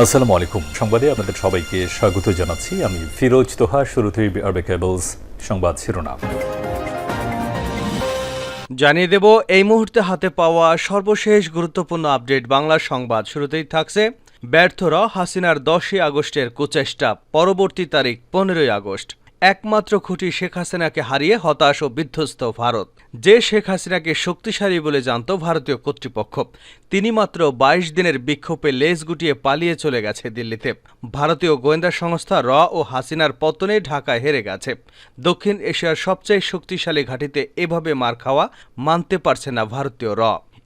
আসসালামু আলাইকুম। সংবাদে আপনাদের সবাইকে স্বাগত জানাচ্ছি। আমি ফিরোজ তোহা, শুরুতেই আরবে কেবলস সংবাদ শিরোনাম। জানিয়ে দেব, এই মুহূর্তে হাতে পাওয়া সর্বশেষ গুরুত্বপূর্ণ আপডেট বাংলা সংবাদ। শুরুতেই থাকছে, ব্যর্থরা হাসিনার দশই আগস্টের কুচেষ্টা, পরবর্তী তারিখ পনেরোই আগস্ট। একমাত্র খুঁটি শেখ হাসিনাকে হারিয়ে হতাশ ও বিধ্বস্ত ভারত। যে শেখ হাসিনাকে শক্তিশালী বলে জানত ভারতীয় কর্তৃপক্ষ, তিনি মাত্র বাইশ দিনের বিক্ষোভে লেজ গুটিয়ে পালিয়ে চলে গেছে দিল্লিতে। ভারতীয় গোয়েন্দা সংস্থা র ও হাসিনার পতনে ঢাকায় হেরে গেছে। দক্ষিণ এশিয়ার সবচেয়ে শক্তিশালী ঘাঁটিতে এভাবে মার খাওয়া মানতে পারছে না ভারতীয় র।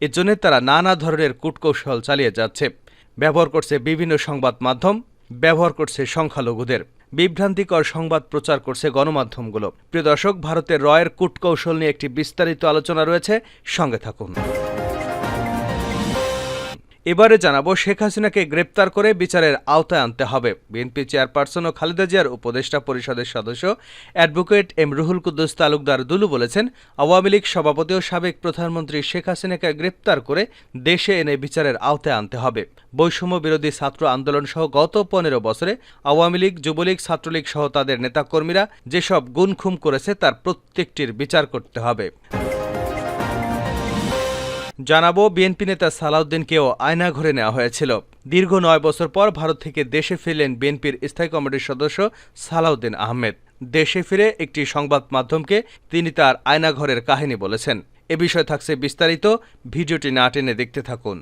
এজন্য তারা নানা ধরনের কূটকৌশল চালিয়ে যাচ্ছে। ব্যবহার করছে বিভিন্ন সংবাদ মাধ্যম, ব্যবহার করছে সংখ্যালঘুদের। বিভ্রান্তিকর সংবাদ প্রচার করছে গণমাধ্যমগুলো। প্রিয় দর্শক, ভারতের রয়ের কূটকৌশল নিয়ে একটি বিস্তারিত আলোচনা রয়েছে। সঙ্গে থাকুন। এবারে জানাব শেখ হাসিনাকে গ্রেপ্তার করে বিচারের আওতায় আনতে হবে। বিএনপি চেয়ারপারসন ও খালেদা জিয়ার উপদেষ্টা পরিষদের সদস্য অ্যাডভোকেট এম রুহুল কুদ্দুস তালুকদার দুলু বলেছেন, আওয়ামী লীগ সভাপতি ও সাবেক প্রধানমন্ত্রী শেখ হাসিনাকে গ্রেপ্তার করে দেশে এনে বিচারের আওতায় আনতে হবে। বৈষম্য বিরোধী ছাত্র আন্দোলন সহ গত পনেরো বছরে আওয়ামী লীগ, যুবলীগ, ছাত্রলীগ সহ তাদের নেতাকর্মীরা যেসব গুণখুম করেছে তার প্রত্যেকটির বিচার করতে হবে। জানাব, বিএনপি নেতা সালাউদ্দিনকেও আয়নাঘরে নেওয়া হয়েছিল। দীর্ঘ নয় বছর পর ভারত থেকে দেশে ফিরলেন বিএনপির স্থায়ী কমিটির সদস্য সালাউদ্দিন আহমেদ। দেশে ফিরে একটি সংবাদ মাধ্যমকে তিনি তার আয়নাঘরের কাহিনী বলেছেন। এ বিষয়ে থাকছে বিস্তারিত। ভিডিওটি না টেনে দেখতে থাকুন।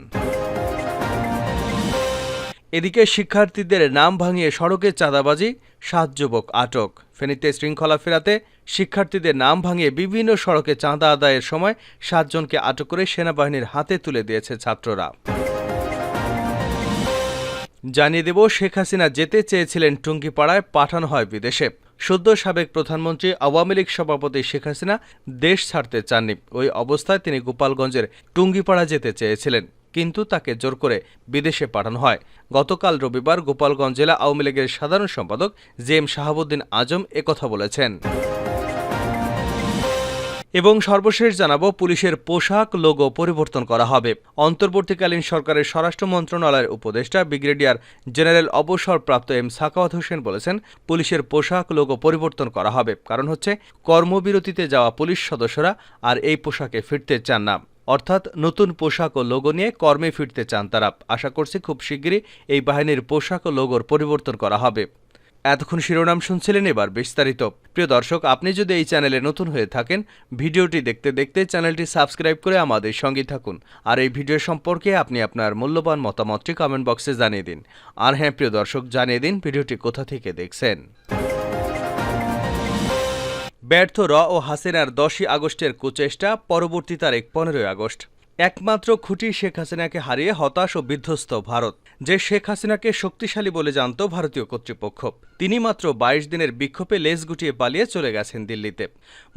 এদিকে শিক্ষার্থীদের নাম ভাঙিয়ে সড়কে চাঁদাবাজি, সাত যুবক আটক। ফেনীতে শৃঙ্খলা ফেরাতে শিক্ষার্থীদের নাম ভাঙিয়ে বিভিন্ন সড়কে চাঁদা আদায়ের সময় সাতজনকে আটক করে সেনাবাহিনীর হাতে তুলে দিয়েছে ছাত্ররা। জানিয়ে দেব, শেখ হাসিনা যেতে চেয়েছিলেন টুঙ্গিপাড়ায়, পাঠানো হয় বিদেশে। সদ্য সাবেক প্রধানমন্ত্রী, আওয়ামী লীগ সভাপতি শেখ হাসিনা দেশ ছাড়তে চাননি। ওই অবস্থায় তিনি গোপালগঞ্জের টুঙ্গিপাড়া যেতে চেয়েছিলেন, কিন্তু তাকে জোর করে বিদেশে পাঠানো হয়। গতকাল রবিবার গোপালগঞ্জ জেলা আওয়ামী লীগের সাধারণ সম্পাদক জে এম শাহাবুদ্দিন আজম একথা বলেছেন। এবং সর্বশেষ জানাব পুলিশের পোশাক, লোগো পরিবর্তন করা হবে। অন্তর্বর্তীকালীন সরকারের স্বরাষ্ট্র মন্ত্রণালয়ের উপদেষ্টা, ব্রিগেডিয়ার জেনারেল অবসরপ্রাপ্ত এম সাকাওয়াত হোসেন বলেছেন, পুলিশের পোশাক, লোগো পরিবর্তন করা হবে। কারণ হচ্ছে, কর্মবিরতিতে যাওয়া পুলিশ সদস্যরা আর এই পোশাকে ফিরতে চান না। অর্থাৎ নতুন পোশাক ও লোগো নিয়ে কর্মে ফিরতে চান তারা। আশা করছি খুব শিগগিরই এই বাহিনীর পোশাক ও লোগোর পরিবর্তন করা হবে। এতক্ষণ শিরোনাম শুনছিলেন এবার বিস্তারিত। প্রিয় দর্শক, আপনি যদি এই চ্যানেলে নতুন হয়ে থাকেন, ভিডিওটি দেখতে দেখতে চ্যানেলটি সাবস্ক্রাইব করে আমাদের সঙ্গে থাকুন। আর এই ভিডিও সম্পর্কে আপনি আপনার মূল্যবান মতামতটি কমেন্ট বক্সে জানিয়ে দিন। আর হ্যাঁ প্রিয় দর্শক, জানিয়ে দিন ভিডিওটি কোথা থেকে দেখছেন। ব্যর্থ র ও হাসিনার দশই আগস্টের কুচেষ্টা পরবর্তী তারিখ পনেরোই আগস্ট। একমাত্র খুঁটি শেখ হাসিনাকে হারিয়ে হতাশ ও বিধ্বস্ত ভারত, যে শেখ হাসিনাকে শক্তিশালী বলে জানত ভারতীয় কর্তৃপক্ষ। তিনি মাত্র বাইশ দিনের বিক্ষোভে লেজ গুটিয়ে পালিয়ে চলে গেছেন দিল্লিতে।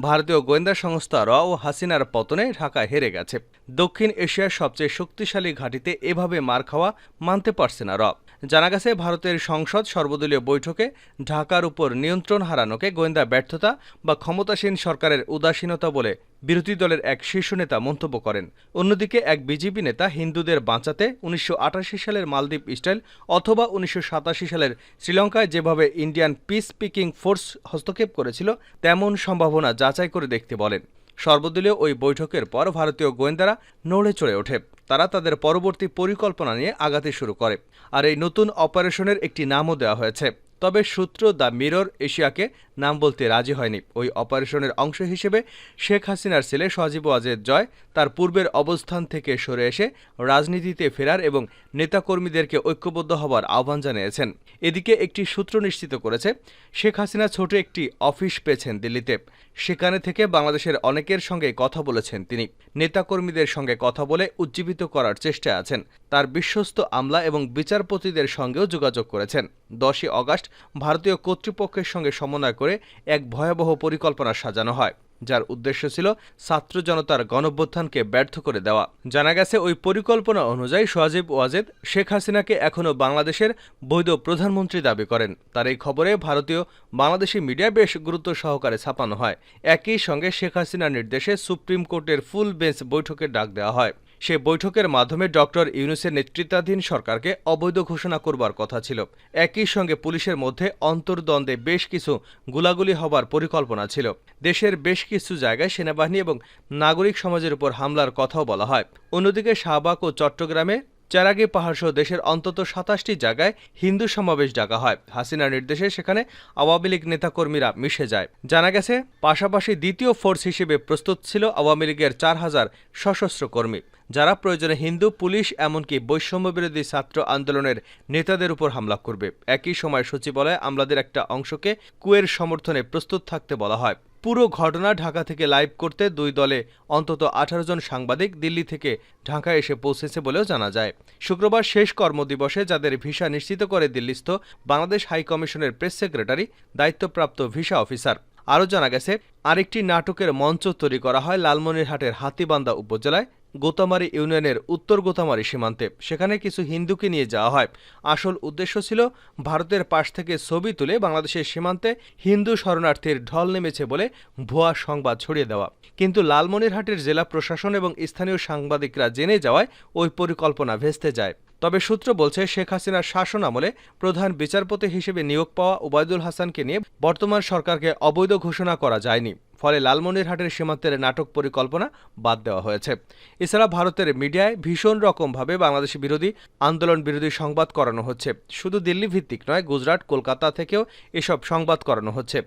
ভারতীয় গোয়েন্দা সংস্থা র ও হাসিনার পতনে ঢাকা হেরে গেছে। দক্ষিণ এশিয়ার সবচেয়ে শক্তিশালী ঘাঁটিতে এভাবে মার খাওয়া মানতে পারছে না র। জানা গেছে, ভারতের সংসদ সর্বদলীয় বৈঠকে ঢাকার উপর নিয়ন্ত্রণ হারানোকে গোয়েন্দা ব্যর্থতা বা ক্ষমতাসীন সরকারের উদাসীনতা বলে বিরোধী দলের এক শীর্ষ নেতা মন্তব্য করেন। অন্যদিকে, এক বিজেপি নেতা হিন্দুদের বাঁচাতে উনিশশো আটাশি সালের মালদ্বীপ স্টাইল অথবা উনিশশো সাতাশি সালের শ্রীলঙ্কায় যেভাবে ইন্ডিয়ান পিস স্পিকিং ফোর্স হস্তক্ষেপ করেছিল, তেমন সম্ভাবনা যাচাই করে দেখতে বলেন। সর্বদলীয় ওই বৈঠকের পর ভারতীয় গোয়েন্দারা নড়ে চড়ে ওঠে। তারা তাদের পরবর্তী পরিকল্পনা নিয়ে আগাতে শুরু করে। আর এই নতুন অপারেশনের একটি নামও দেওয়া হয়েছে। তবে সূত্র দ্য মিরর এশিয়াকে নাম বলতে রাজি হয়নি। ওই অপারেশনের অংশ হিসেবে শেখ হাসিনার ছেলে সজীব ওয়াজেদ জয় তার পূর্বের অবস্থান থেকে সরে এসে রাজনীতিতে ফেরার এবং নেতাকর্মীদেরকে ঐক্যবদ্ধ হবার আহ্বান জানিয়েছেন। এদিকে একটি সূত্র নিশ্চিত করেছে, শেখ হাসিনা ছোট একটি অফিস পেয়েছেন দিল্লিতে। সেখানে থেকে বাংলাদেশের অনেকের সঙ্গে কথা বলেছেন তিনি। নেতাকর্মীদের সঙ্গে কথা বলে উজ্জীবিত করার চেষ্টায় আছেন। তার বিশ্বস্ত আমলা এবং বিচারপতিদের সঙ্গেও যোগাযোগ করেছেন। দশই অগাস্ট ভারতীয় কর্তৃপক্ষের সঙ্গে সমন্বয় করে এক ভয়াবহ পরিকল্পনা সাজানো হয়, যার উদ্দেশ্য ছিল ছাত্র জনতার গণভ্যুত্থানকে ব্যর্থ করে দেওয়া। জানা গেছে, ওই পরিকল্পনা অনুযায়ী সজীব ওয়াজেদ শেখ হাসিনাকে এখনও বাংলাদেশের বৈধ প্রধানমন্ত্রী দাবি করেন। তার এই খবরে ভারতীয় বাংলাদেশি মিডিয়া বেশ গুরুত্ব সহকারে ছাপানো হয়। একই সঙ্গে শেখ হাসিনার নির্দেশে সুপ্রিম কোর্টের ফুল বেঞ্চ বৈঠকের ডাক দেওয়া হয়। সে বৈঠকের মাধ্যমে ডক্টর ইউনুসের নেতৃত্বাধীন সরকারকে অবৈধ ঘোষণা করবার কথা ছিল। একই সঙ্গে পুলিশের মধ্যে অন্তর্দ্বন্দ্বে বেশ কিছু গুলাগুলি হবার পরিকল্পনা ছিল। দেশের বেশ কিছু জায়গায় সেনাবাহিনী এবং নাগরিক সমাজের উপর হামলার কথাও বলা হয়। অন্যদিকে শাহবাগ ও চট্টগ্রামে চারাগি পাহাড়সহ দেশের অন্তত সাতাশটি জায়গায় হিন্দু সমাবেশ ডাকা হয়। হাসিনার নির্দেশে সেখানে আওয়ামী লীগ নেতাকর্মীরা মিশে যায়। জানা গেছে, পাশাপাশি দ্বিতীয় ফোর্স হিসেবে প্রস্তুত ছিল আওয়ামী লীগের চার হাজার সশস্ত্র কর্মী। যারা প্রয়োজনে হিন্দু, পুলিশ এমনকি বৈষম্য বিরোধী ছাত্র আন্দোলনের নেতাদের উপর হামলা করবে। একই সময় সচিবালয়ে আমলাদের একটা অংশকে কুয়ের সমর্থনে প্রস্তুত থাকতে বলা হয়। পুরো ঘটনা ঢাকা থেকে লাইভ করতে দুই দলে অন্তত আঠারো জন সাংবাদিক দিল্লি থেকে ঢাকায় এসে পৌঁছেছে বলেও জানা যায়। শুক্রবার শেষ কর্মদিবসে যাদের ভিসা নিশ্চিত করে দিল্লিস্থ Bangladesh high commission press secretary, দায়িত্বপ্রাপ্ত ভিসা অফিসার। আরও জানা গেছে, আরেকটি নাটকের মঞ্চ তৈরি করা হয় লালমনিরহাটের হাতিবান্ধা উপজেলায়। গোতামারি ইউনিয়নের উত্তর গোতামারি সীমান্তে। সেখানে কিছু হিন্দুকে নিয়ে যাওয়া হয়। আসল উদ্দেশ্য ছিল ভারতের পাশ থেকে ছবি তুলে বাংলাদেশের সীমান্তে হিন্দু শরণার্থীর ঢল নেমেছে বলে ভুয়া সংবাদ ছড়িয়ে দেওয়া। কিন্তু লালমনিরহাটের জেলা প্রশাসন এবং স্থানীয় সাংবাদিকরা জেনে যাওয়ায় ওই পরিকল্পনা ভেস্তে যায়। তবে সূত্র বলছে, শেখ হাসিনার শাসন আমলে প্রধান বিচারপতি হিসেবে নিয়োগ পাওয়া ওবায়দুল হাসানকে নিয়ে বর্তমান সরকারকে অবৈধ ঘোষণা করা যায়নি। ফলে লালমনিরহাটের সীমান্তের নাটক পরিকল্পনা বাদ দেওয়া হয়েছে। এছাড়া ভারতের মিডিয়ায় ভীষণ রকমভাবে বাংলাদেশ বিরোধী আন্দোলন বিরোধী সংবাদ করানো হচ্ছে। শুধু দিল্লি ভিত্তিক নয়, গুজরাট, কলকাতা থেকেও এসব সংবাদ করানো হচ্ছে।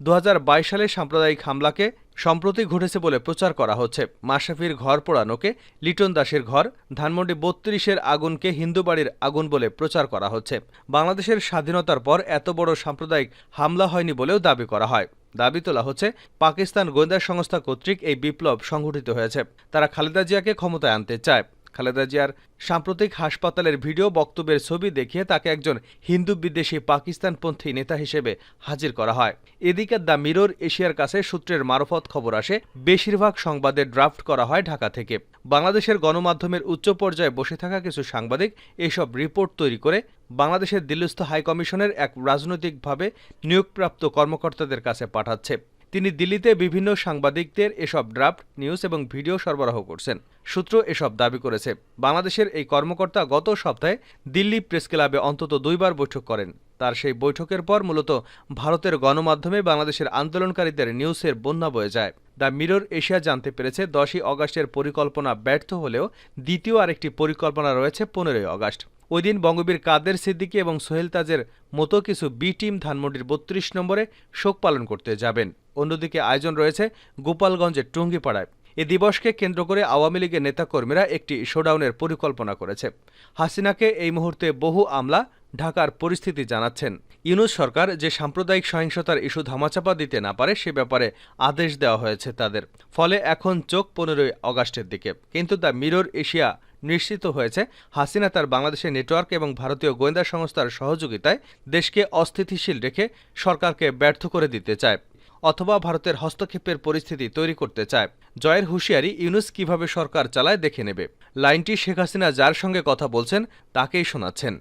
দু হাজার বাইশ সালে সাম্প্রদায়িক হামলাকে সম্প্রতি ঘটেছে বলে প্রচার করা হচ্ছে। মাশরাফির ঘর পোড়ানোকে, লিটন দাসের ঘর, ধানমন্ডি বত্রিশের আগুনকে হিন্দু বাড়ির আগুন বলে প্রচার করা হচ্ছে। বাংলাদেশের স্বাধীনতার পর এত বড় সাম্প্রদায়িক হামলা হয়নি বলেও দাবি করা হয়। দাবি তোলা হচ্ছে, পাকিস্তান গোয়েন্দা সংস্থা কর্তৃক এই বিপ্লব সংঘটিত হয়েছে। তারা খালেদা জিয়াকে ক্ষমতায় আনতে চায়। খালেদা জিয়ার সাম্প্রতিক হাসপাতালের ভিডিও বক্তব্যের ছবি দেখিয়ে তাকে একজন হিন্দু বিদ্বেষী পাকিস্তানপন্থী নেতা হিসেবে হাজির করা হয়। এদিকে দ্য মিরর এশিয়ার কাছে সূত্রের মারফত খবর আসে, বেশিরভাগ সংবাদের ড্রাফট করা হয় ঢাকা থেকে। বাংলাদেশের গণমাধ্যমের উচ্চ পর্যায়ে বসে থাকা কিছু সাংবাদিক এসব রিপোর্ট তৈরি করে বাংলাদেশের দিল্লিস্থ হাইকমিশনের এক রাজনৈতিকভাবে নিয়োগপ্রাপ্ত কর্মকর্তাদের কাছে পাঠাচ্ছে। তিনি দিল্লিতে বিভিন্ন সাংবাদিকদের এসব ড্রাফট, নিউজ এবং ভিডিও সরবরাহ করছেন। সূত্র এসব দাবি করেছে। বাংলাদেশের এই কর্মকর্তা গত সপ্তাহে দিল্লি প্রেস ক্লাবে অন্তত দুইবার বৈঠক করেন। তার সেই বৈঠকের পর মূলত ভারতের গণমাধ্যমে বাংলাদেশের আন্দোলনকারীদের নিউজের বন্যা বয়ে যায়। দ্য মিরর এশিয়া জানতে পেরেছে, দশই অগাস্টের পরিকল্পনা ব্যর্থ হলেও দ্বিতীয় আরেকটি পরিকল্পনা রয়েছে পনেরোই অগাস্ট। ওই দিন বঙ্গবীর কাদের সিদ্দিকী এবং সোহেল তাজের মতো কিছু বি টিম ধানমন্ডির বত্রিশ নম্বরে শোক পালন করতে যাবেন। অন্যদিকে আয়োজন রয়েছে গোপালগঞ্জের টুঙ্গিপাড়ায়। এ দিবসকে কেন্দ্র করে আওয়ামী লীগের নেতাকর্মীরা একটি শোডাউনের পরিকল্পনা করেছে। হাসিনাকে এই মুহূর্তে বহু আমলা ঢাকার পরিস্থিতি জানাচ্ছেন। ইউনুস সরকার যে সাম্প্রদায়িক সহিংসতার ইস্যু ধামাচাপা দিতে না পারে, সে ব্যাপারে আদেশ দেওয়া হয়েছে তাদের। ফলে এখন চোখ পনেরোই অগাস্টের দিকে। কিন্তু দ্য মিরর এশিয়া নিশ্চিত হয়েছে, হাসিনা তার বাংলাদেশের নেটওয়ার্ক এবং ভারতীয় গোয়েন্দা সংস্থার সহযোগিতায় দেশকে অস্থিতিশীল রেখে সরকারকে ব্যর্থ করে দিতে চায়। অথবা ভারতের হস্তক্ষেপের পরিস্থিতি তৈরি করতে চায়। জয়ের হুঁশিয়ারি ইউনুস কীভাবে সরকার চালায় দেখে নেবে। লাইনটি শেখ হাসিনা যার সঙ্গে কথা বলছেন, তাকেই শোনাচ্ছেন।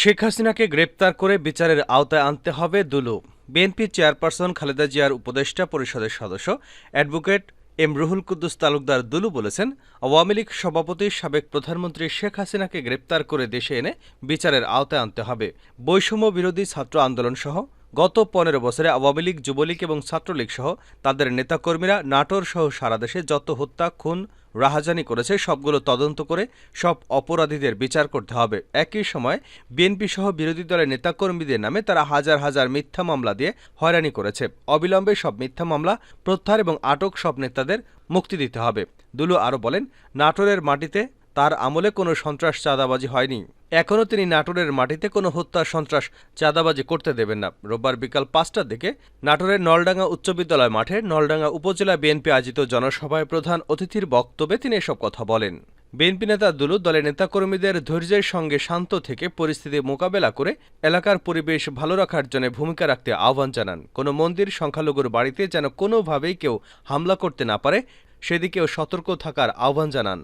শেখ হাসিনাকে গ্রেপ্তার করে বিচারের আওতায় আনতে হবে দুলু। বিএনপি চেয়ারপারসন খালেদা জিয়ার উপদেষ্টা পরিষদের সদস্য অ্যাডভোকেট এম রুহুল কুদ্দুস তালুকদার দুলু বলেছেন, আওয়ামী লীগ সভাপতি সাবেক প্রধানমন্ত্রী শেখ হাসিনাকে গ্রেপ্তার করে দেশে এনে বিচারের আওতায় আনতে হবে। বৈষম্য বিরোধী ছাত্র আন্দোলন সহ গত পনেরো বছরে আওয়ামী লীগ, যুবলীগ এবং ছাত্রলীগ সহ তাদের নেতাকর্মীরা নাটোর সহ সারা দেশে যত হত্যা, খুন, রাহাজানি করেছে, সবগুলো তদন্ত করে সব অপরাধীদের বিচার করতে হবে। একই সময় বিএনপি সহ বিরোধী দলের নেতাকর্মীদের নামে তারা হাজার হাজার মিথ্যা মামলা দিয়ে হয়রানি করেছে। অবিলম্বে সব মিথ্যা মামলা, প্রত্যাহার এবং আটক সব নেতাদের মুক্তি দিতে হবে। দুলু আরও বলেন, নাটোরের মাটিতে তার আমলে কোনো সন্ত্রাস চাঁদাবাজি হয়নি। এখনও তিনি নাটোরের মাটিতে কোনো হত্যা সন্ত্রাস চাঁদাবাজি করতে দেবেন না। রোববার বিকাল পাঁচটার দিকে নাটোরের নলডাঙ্গা উচ্চ বিদ্যালয় মাঠে নলডাঙ্গা উপজেলা বিএনপি আয়োজিত জনসভায় প্রধান অতিথির বক্তব্যে তিনি এসব কথা বলেন। বিএনপি নেতা দুলু দলের নেতাকর্মীদের ধৈর্যের সঙ্গে শান্ত থেকে পরিস্থিতি মোকাবেলা করে এলাকার পরিবেশ ভালো রাখার জন্য ভূমিকা রাখতে আহ্বান জানান। কোনো মন্দির সংখ্যালঘুর বাড়িতে যেন কোনোভাবেই কেউ হামলা করতে না পারে, সেদিকেও সতর্ক থাকার আহ্বান জানান।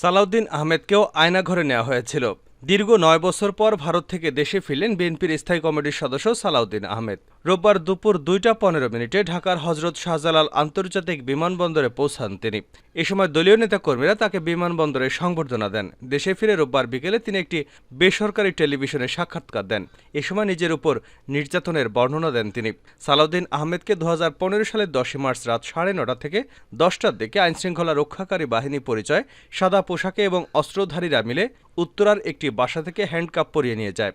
সালাউদ্দিন আহমেদকেও আয়নাঘরে নেওয়া হয়েছিল। দীর্ঘ নয় বছর পর ভারত থেকে দেশে ফিরলেন বিএনপির স্থায়ী কমিটির সদস্য সালাউদ্দিন আহমেদ। রোববার দুপুর দুইটা পনেরো মিনিটে ঢাকার হজরত শাহজালাল আন্তর্জাতিক বিমানবন্দরে পৌঁছান তিনি। এ সময় দলীয় নেতাকর্মীরা তাকে বিমানবন্দরে সংবর্ধনা দেন। দেশে ফিরে রোববার বিকেলে তিনি একটি বেসরকারি টেলিভিশনে সাক্ষাৎকার দেন। এ সময় নিজের উপর নির্যাতনের বর্ণনা দেন তিনি। সালাউদ্দিন আহমেদকে দু হাজার পনেরো সালের দশই মার্চ রাত সাড়ে নটা থেকে দশটার দিকে আইনশৃঙ্খলা রক্ষাকারী বাহিনী পরিচয়, সাদা পোশাকে এবং অস্ত্রধারীরা মিলে উত্তরার একটি বাসা থেকে হ্যান্ডকাপ পরিয়ে নিয়ে যায়।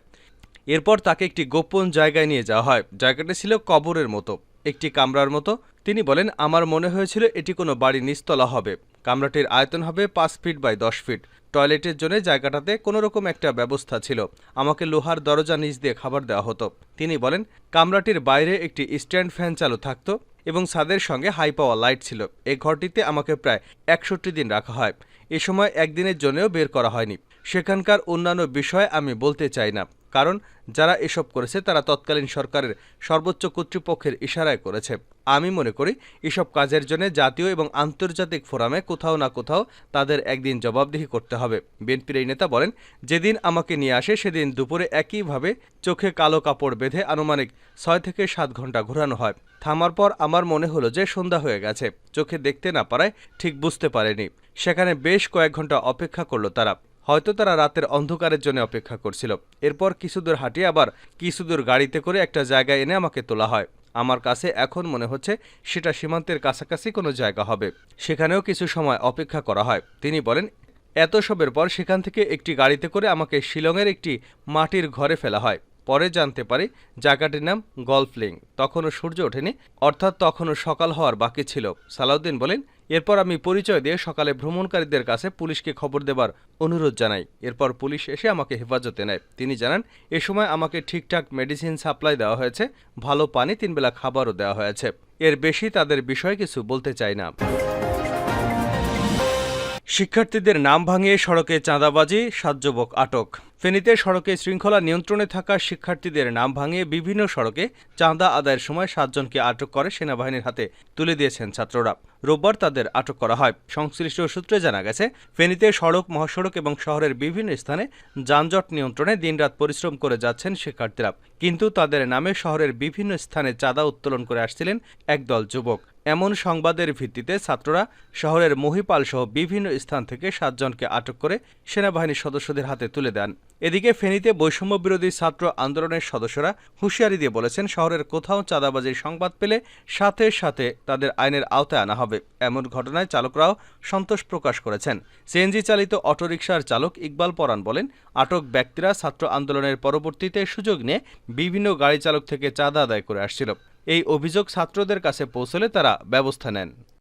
এরপর তাকে একটি গোপন জায়গায় নিয়ে যাওয়া হয়। জায়গাটি ছিল কবরের মতো। একটি কামরার মতো। তিনি বলেন, আমার মনে হয়েছিল এটি কোনো বাড়ি নিস্তলা হবে। কামরাটির আয়তন হবে পাঁচ ফিট বাই দশ ফিট। টয়লেটের জন্য জায়গাটাতে কোনো রকম একটা ব্যবস্থা ছিল। আমাকে লোহার দরজা নিচ দিয়ে খাবার দেওয়া হতো। তিনি বলেন, কামরাটির বাইরে একটি স্ট্যান্ড ফ্যান চালু থাকতো এবং ছাদের সঙ্গে হাই পাওয়ার লাইট ছিল। এই ঘরটিতে আমাকে প্রায় একষট্টি দিন রাখা হয়। এ সময় একদিনের জন্যও বের করা হয়নি। সেখানকার অন্যান্য বিষয় আমি বলতে চাই না, কারণ যারা এসব করেছে তারা তৎকালীন সরকারের সর্বোচ্চ কর্তৃপক্ষের ইশারায় করেছে। আমি মনে করি এসব কাজের জন্য জাতীয় এবং আন্তর্জাতিক ফোরামে কোথাও না কোথাও তাদের একদিন জবাবদিহি করতে হবে। বিএনপির এই নেতা বলেন, যেদিন আমাকে নিয়ে আসে সেদিন দুপুরে একইভাবে চোখে কালো কাপড় বেঁধে আনুমানিক ছয় থেকে সাত ঘণ্টা ঘোরানো হয়। থামার পর আমার মনে হলো যে সন্ধ্যা হয়ে গেছে। চোখে দেখতে না পারায় ঠিক বুঝতে পারেনি। সেখানে বেশ কয়েক ঘণ্টা অপেক্ষা করল তারা। হয়তো তারা রাতের অন্ধকারের জন্য অপেক্ষা করছিল। এরপর কিছু দূর হাঁটিয়ে আবার কিছু দূর গাড়িতে করে একটা জায়গায় এনে আমাকে তোলা হয়। আমার কাছে এখন মনে হচ্ছে সেটা সীমান্তের কাছাকাছি কোনো জায়গা হবে। সেখানেও কিছু সময় অপেক্ষা করা হয়। তিনি বলেন, এত সবের পর সেখান থেকে একটি গাড়িতে করে আমাকে শিলংয়ের একটি মাটির ঘরে ফেলা হয়। পরে জানতে পারি জায়গাটির নাম গল্ফ লিং তখনও সূর্য ওঠেনি, অর্থাৎ তখনও সকাল হওয়ার বাকি ছিল। সালাউদ্দিন বলেন এরপর আমি পরিচয় দিয়ে সকালে ভ্রমণকারীদের কাছে পুলিশকে খবর দেবার অনুরোধ জানাই। এরপর পুলিশ এসে আমাকে হেফাজতে নেয়। তিনি জানান, এ সময় আমাকে ঠিকঠাক মেডিসিন সাপ্লাই দেওয়া হয়েছে। ভালো পানি তিনবেলা খাবারও দেওয়া হয়েছে। এর বেশি তাদের বিষয়ে কিছু বলতে চাই না। শিক্ষার্থীদের নাম ভাঙিয়ে সড়কে চাঁদাবাজি সাত যুবক আটক। ফেনীতে সড়কে শৃঙ্খলা নিয়ন্ত্রণে থাকা শিক্ষার্থীদের নাম ভাঙিয়ে বিভিন্ন সড়কে চাঁদা আদায়ের সময় সাতজনকে আটক করে সেনাবাহিনীর হাতে তুলে দিয়েছেন ছাত্ররা। রোববার তাদের আটক করা হয়। সংশ্লিষ্ট সূত্রে জানা গেছে, ফেনীতে সড়ক, মহাসড়ক এবং শহরের বিভিন্ন স্থানে যানজট নিয়ন্ত্রণে দিনরাত পরিশ্রম করে যাচ্ছেন শিক্ষার্থীরা। কিন্তু তাদের নামে শহরের বিভিন্ন স্থানে চাঁদা উত্তোলন করে আসছিলেন একদল যুবক। এমন সংবাদের ভিত্তিতে ছাত্ররা শহরের মহিপাল সহ বিভিন্ন স্থান থেকে সাতজনকে আটক করে সেনাবাহিনীর সদস্যদের হাতে তুলে দেন। এদিকে ফেনীতে বৈষম্য বিরোধী ছাত্র আন্দোলনের সদস্যরা হুঁশিয়ারি দিয়ে বলেছেন, শহরের কোথাও চাঁদাবাজির সংবাদ পেলে সাথে সাথে তাদের আইনের আওতায় আনা হবে। এমন ঘটনায় চালকরাও সন্তোষ প্রকাশ করেছেন। সিএনজি চালিত অটোরিকশার চালক ইকবাল পরান বলেন, আটক ব্যক্তিরা ছাত্র আন্দোলনের পরবর্তীতে সুযোগ নিয়ে বিভিন্ন গাড়ি চালক থেকে চাঁদা আদায় করে আসছিল। এই অভিযোগ ছাত্রদের কাছে পৌঁছলে তারা ব্যবস্থা নেন।